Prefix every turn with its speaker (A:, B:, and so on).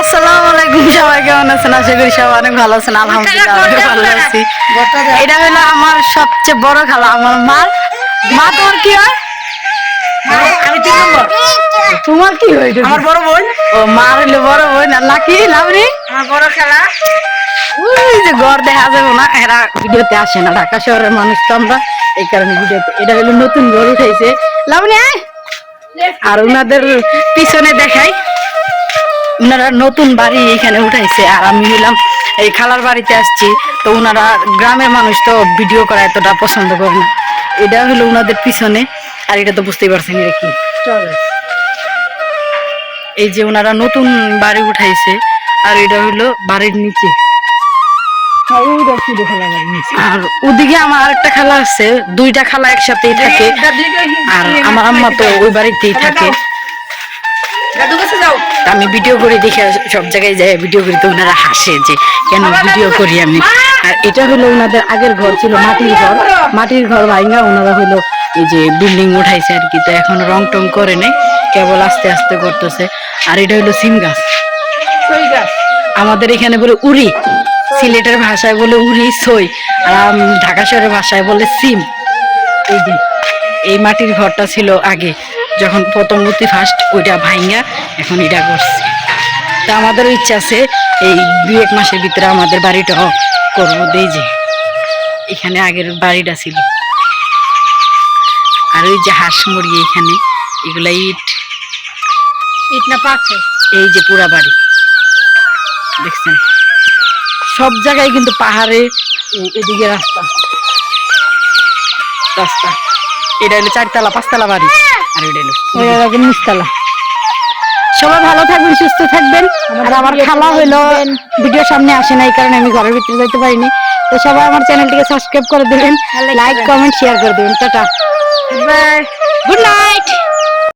A: আসসালামু আলাইকুম সবাই কেমন আছেন? আশা করি সবাই অনেক ভালো আছেন। আলহামদুলিল্লাহ আমি ভালো আছি। এটা হলো আমার সবচেয়ে বড় খালা আমার মা। মা তোমার কি হয়?
B: আমি তিন নম্বর।
A: তোমার কি হয়?
B: আমার বড় বোন।
A: ও মা হইল বড় বোন। আর লাকি লাভরি
B: আমার বড় খেলা।
A: ওই যে ঘর দেখা যাবে না এরা ভিডিওতে আসে না ঢাকা শহরের মানুষ তো আমরা। এই কারণে ভিডিওতে এটা হলো নতুন ঘর উঠাইছে। লাভনি আয়। আর ওনাদের পিছনে দেখাই। ওনারা নতুন বাড়ি এখানে উঠাইছে আর আমি হইলাম এই খালার বাড়িতে আসছি। তো ওনারা গ্রামের মানুষ তো ভিডিও করা এতটা পছন্দ করে না। এটা হলো ওনাদের পিছনে আর এটা তো বুঝতেই পারছেন এটা কি। এই যে ওনারা নতুন বাড়ি উঠাইছে আর এটা হলো বাড়ির নিচে। আর ওদিকে আমার আরেকটা খালা আছে দুইটা খালা একসাথেই থাকে। আর আমার আম্মা তো ওই বাড়িতেই থাকে।
B: দাদু কাছে যাও।
A: আমি ভিডিও করে দেখে সব জায়গায় যাই ভিডিও করি তো ওনারা হাসে যে কেন ভিডিও করি আমি? আর এটা হলো ওনাদের আগের ঘর ছিল মাটির ঘর। মাটির ঘর ভাইঙ্গা ওনারা হলো এই যে বিল্ডিং উঠাইছে আর কি তো এখন রং টং করে নেই কেবল আস্তে আস্তে করতেছে। আর এটা হলো সিম গাছ। আমাদের এখানে বলে উড়ি সিলেটের ভাষায় বলে উড়ি সই আর ঢাকা শহরের ভাষায় বলে সিম। এই যে এই মাটির ঘরটা ছিল আগে। যখন প্রথম মূর্তি ফার্স্ট ওইটা ভাইঙ্গা এখন এটা করছে। তা আমাদেরও ইচ্ছা আছে এই দুই এক মাসের ভিতরে আমাদের বাড়িটাও করব দেই যে। এখানে আগের বাড়িটা ছিল। আর ওই যে হাঁস মুরগি এখানে এগুলা ইট।
B: ইট না পাচ্ছে
A: এই যে পুরা বাড়ি। দেখছেন? সব জায়গায় কিন্তু পাহাড়ে এদিকে রাস্তা। রাস্তা। এটা হলো চারতলা পাঁচতলা বাড়ি। নিচতলা সবাই ভালো থাকবেন সুস্থ থাকবেন। আর আমার খালা হইল ভিডিও সামনে আসে না এই কারণে আমি ঘরের ভিতরে যেতে পারিনি। তো সবাই আমার চ্যানেলটিকে সাবস্ক্রাইব করে দেবেন লাইক কমেন্ট শেয়ার করে দেবেন। টাটা। Good night